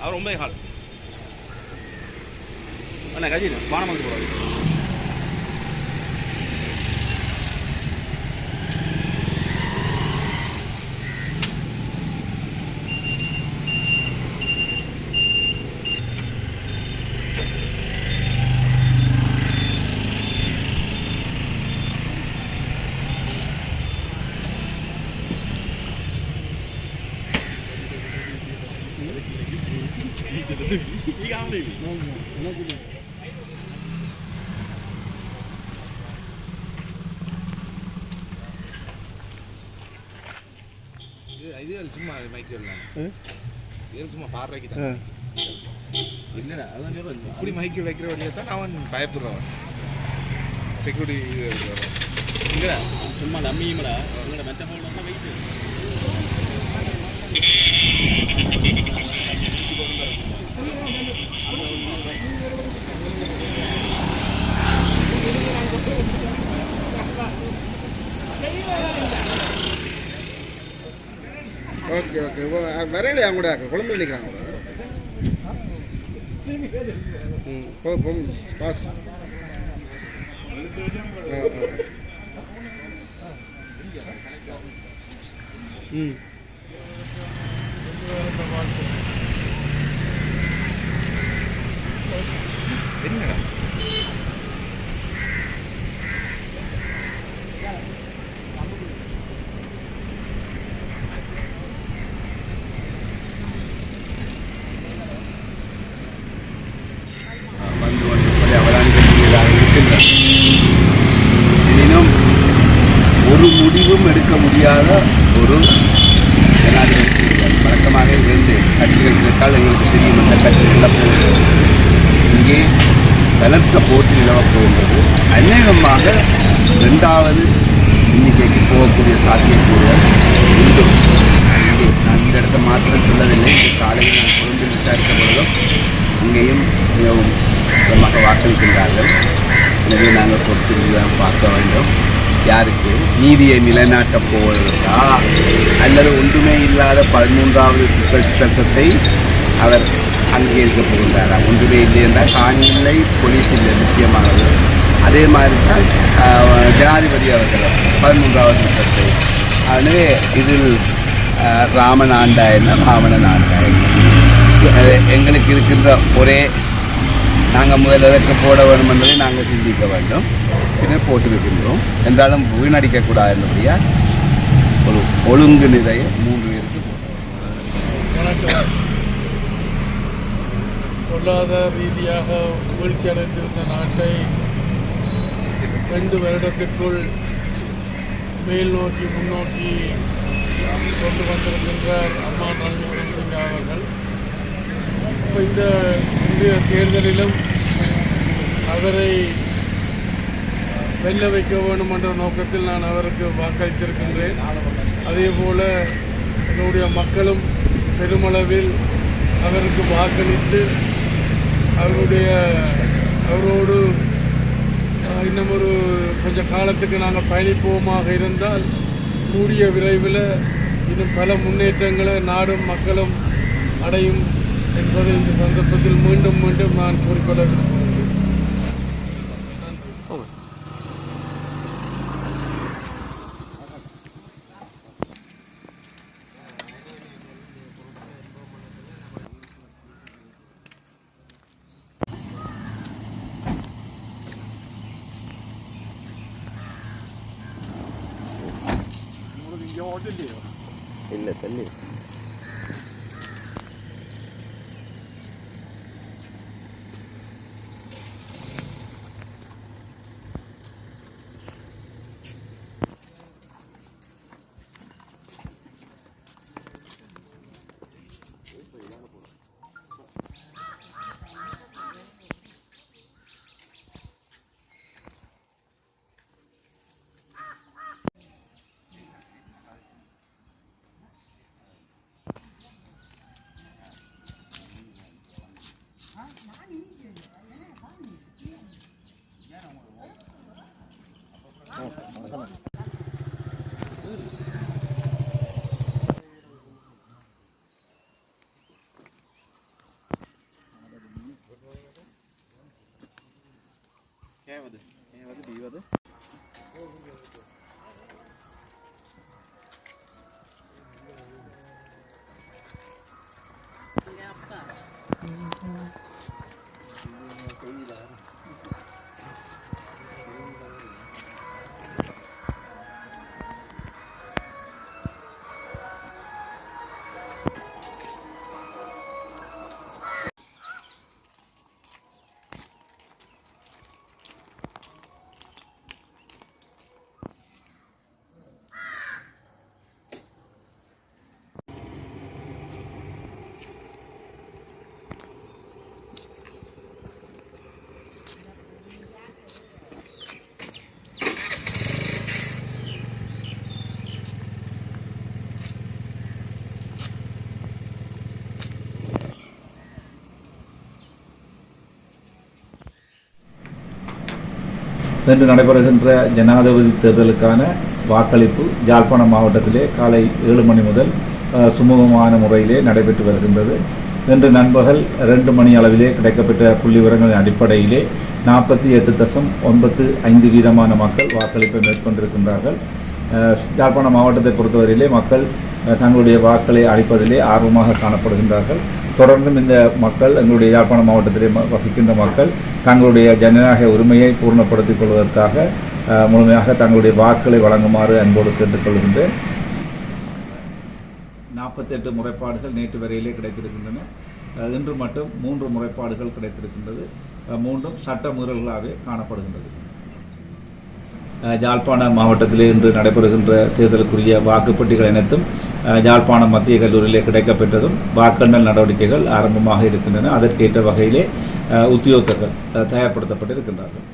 அவர் ஒன்பதே கால் அண்ணா கஜி பானம் வந்து போடாது ಈಗ ಆಮೇಲೆ இது இது சும்மா மைக்கேல் இது சும்மா பார்வைக்கு தான் இல்லைடா அதான் சொல்கிறேன் இப்படி மைக்கேல் வைக்கிற வழியை தான் அவன் பயப்படுறவன் செக்யூரிட்டி இது இருக்கிறவன். இல்லைடா சும்மா நம்பியுமடா உங்களோட மெத்த ஃபோன் தான் வெயிட் ஓகே ஓகே. வரையில அவங்க கூட குழம்பு நினைக்கிறாங்க ம் போ போ பாஸ். ம். தெரியும் அந்த கட்சிகளில் இங்கே பலத்த போட்டி நிலவப்போகின்றது அநேகமாக ரெண்டாவது எண்ணிக்கைக்கு போகக்கூடிய சாத்தியக்கூறுகள் உண்டு. நான் இந்த இடத்த மாத்திரம் சொல்லவில்லை. காலையில் நான் குழந்தை விசாரித்த பொழுதும் இங்கேயும் மிகவும் சுத்தமாக வாக்களிக்கின்றார்கள். எனவே நாங்கள் பொறுத்திருந்தான் பார்க்க வேண்டும். யாருக்கு? நீதியை நிலைநாட்டப் போவதற்கா? அல்லது ஒன்றுமே இல்லாத பதிமூன்றாவது சட்டத்தை அவர் அங்கீகரிக்க போகின்றாரா ஒன்றுமே இல்லை என்றால் காணி போலீஸ் இல்லை முக்கியமானது. அதே மாதிரி தான் ஜனாதிபதி அவர்கள் பதிமூன்றாவது திட்டத்தை எனவே இதில் ராமன் ஆண்டா என்ன ராவணன் ஆண்டா என்ன எங்களுக்கு இருக்கின்ற ஒரே நாங்கள் முதல் எதற்கு போட வேண்டும் என்பதை நாங்கள் சிந்திக்க வேண்டும். பின்னர் போட்டிருக்கின்றோம். என்றாலும் வீணடிக்கக்கூடாது என்னுடைய ஒரு ஒழுங்கு நிறைய மூன்று பேருக்கு போட்டோம் பொருளாதார ரீதியாக வீழ்ச்சி அடைந்திருந்த நாட்டை ரெண்டு வருடத்திற்குள் மேல் நோக்கி முன்னோக்கி கொண்டு வந்திருக்கின்றார் அம்மா நல்மிகுடன் சிங் அவர்கள். இப்போ இந்த இந்திய தேர்தலிலும் அவரை வெல்ல வைக்க வேண்டும் என்ற நோக்கத்தில் நான் அவருக்கு வாக்களித்திருக்கின்றேன். அதே போல் என்னுடைய மக்களும் பெருமளவில் அவருக்கு வாக்களித்து அவருடைய அவரோடு இன்னும் ஒரு கொஞ்சம் காலத்துக்கு நாங்கள் பயணிப்போமாக இருந்தால் கூடிய விரைவில் இன்னும் பல முன்னேற்றங்களை நாடும் மக்களும் அடையும் என்பதை இந்த சந்தர்ப்பத்தில் மீண்டும் மீண்டும் நான் குறிப்பிட விரும்புகிறேன். ജോർജ് ഇല്ലയോ ഇല്ല തല്ലേ Ne vardı? Ne Kevada, kevada, bivada. இன்று நடைபெறுகின்ற ஜனாதிபதி தேர்தலுக்கான வாக்களிப்பு யாழ்ப்பாணம் மாவட்டத்திலே காலை ஏழு மணி முதல் சுமூகமான முறையிலே நடைபெற்று வருகின்றது. இன்று நண்பகல் ரெண்டு மணி அளவிலே கிடைக்கப்பெற்ற புள்ளி விவரங்களின் அடிப்படையிலே நாற்பத்தி எட்டு தசம் ஒன்பத்து ஐந்து வீதமான மக்கள் வாக்களிப்பை மேற்கொண்டிருக்கின்றார்கள். அஹ், யாழ்ப்பாணம் மாவட்டத்தை பொறுத்தவரையிலே மக்கள் தங்களுடைய வாக்களை அளிப்பதிலே ஆர்வமாக காணப்படுகின்றார்கள். தொடர்ந்தும் இந்த மக்கள் எங்களுடைய யாழ்ப்பாணம் மாவட்டத்திலே வசிக்கின்ற மக்கள் தங்களுடைய ஜனநாயக உரிமையை பூர்ணப்படுத்திக் கொள்வதற்காக முழுமையாக தங்களுடைய வாக்களை வழங்குமாறு அன்போடு கேட்டுக்கொள்கின்றேன். நாற்பத்தெட்டு முறைப்பாடுகள் நேற்று வரையிலே கிடைத்திருக்கின்றன. இன்று மட்டும் மூன்று முறைப்பாடுகள் கிடைத்திருக்கின்றது. மூன்றும் சட்ட மீறல்களாகவே காணப்படுகின்றது. யாழ்ப்பாண மாவட்டத்திலே இன்று நடைபெறுகின்ற தேர்தலுக்குரிய வாக்குப்பட்டிகள் அனைத்தும் ஜாழ்ப்பாணம் யாழ்ப்பாணம் மத்திய கல்லூரியிலே கிடைக்கப்பெற்றதும் வாக்கெண்ணல் நடவடிக்கைகள் ஆரம்பமாக இருக்கின்றன. அதற்கேற்ற வகையிலே உத்தியோகர்கள் தயார்படுத்தப்பட்டிருக்கின்றார்கள்.